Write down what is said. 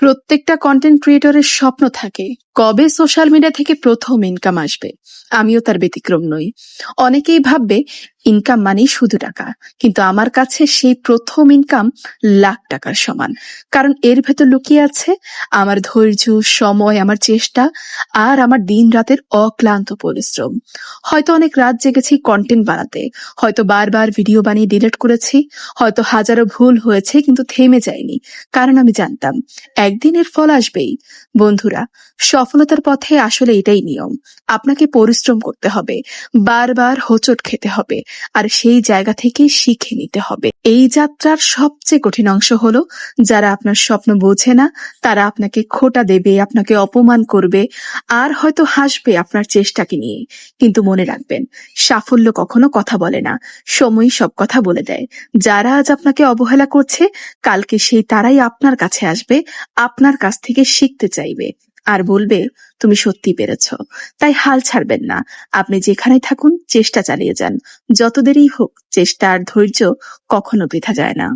প্রত্যেকটা কন্টেন্ট ক্রিয়েটরের স্বপ্ন থাকে কবে সোশ্যাল মিডিয়া থেকে প্রথম ইনকাম আসবে। আমিও তার ব্যতিক্রম নই। অনেকেই ভাববে ইনকাম মানেই শুধু টাকা। কিন্তু আমার কাছে সেই প্রথম ইনকাম লাখ টাকার সমান। কারণ এর ভেতর লুকিয়ে আছে আমার ধৈর্য, সময়, আমার চেষ্টা আর আমার দিন রাতের অক্লান্ত পরিশ্রম। হয়তো অনেক রাত জেগেছি কন্টেন্ট বানাতে, হয়তো বারবার ভিডিও বানিয়ে ডিলিট করেছি, হয়তো হাজারো ভুল হয়েছে কিন্তু থেমে যায়নি। কারণ আমি জানতাম, একদিন এর ফল আসবেই। বন্ধুরা, সফলতার পথে আসলে এটাই নিয়ম। আপনাকে পরিশ্রম করতে হবে, বারবার হোঁচট খেতে হবে আর সেই জায়গা থেকে শিখে নিতে হবে। এই যাত্রার সবচেয়ে কঠিন অংশ হলো, যারা আপনার স্বপ্ন বোঝে না, তারা আপনাকে খোটা দেবে, আপনাকে অপমান করবে, আর হয়তো হাসবে আপনার চেষ্টাকে নিয়ে। কিন্তু মনে রাখবেন, সাফল্য কখনো কথা বলে না, সময় সব কথা বলে দেয়। যারা আজ আপনাকে অবহেলা করছে, কালকে সেই তারাই আপনার কাছে আসবে, আপনার কাছ থেকে শিখতে চাইবে। আর বলবে, তুমি সত্যি পেরেছ। তাই হাল ছাড়বেন না। আপনি যেখানে থাকুন, চেষ্টা চালিয়ে যান। যত দেরি হোক, চেষ্টা আর ধৈর্য কখনো বৃথা যায় না।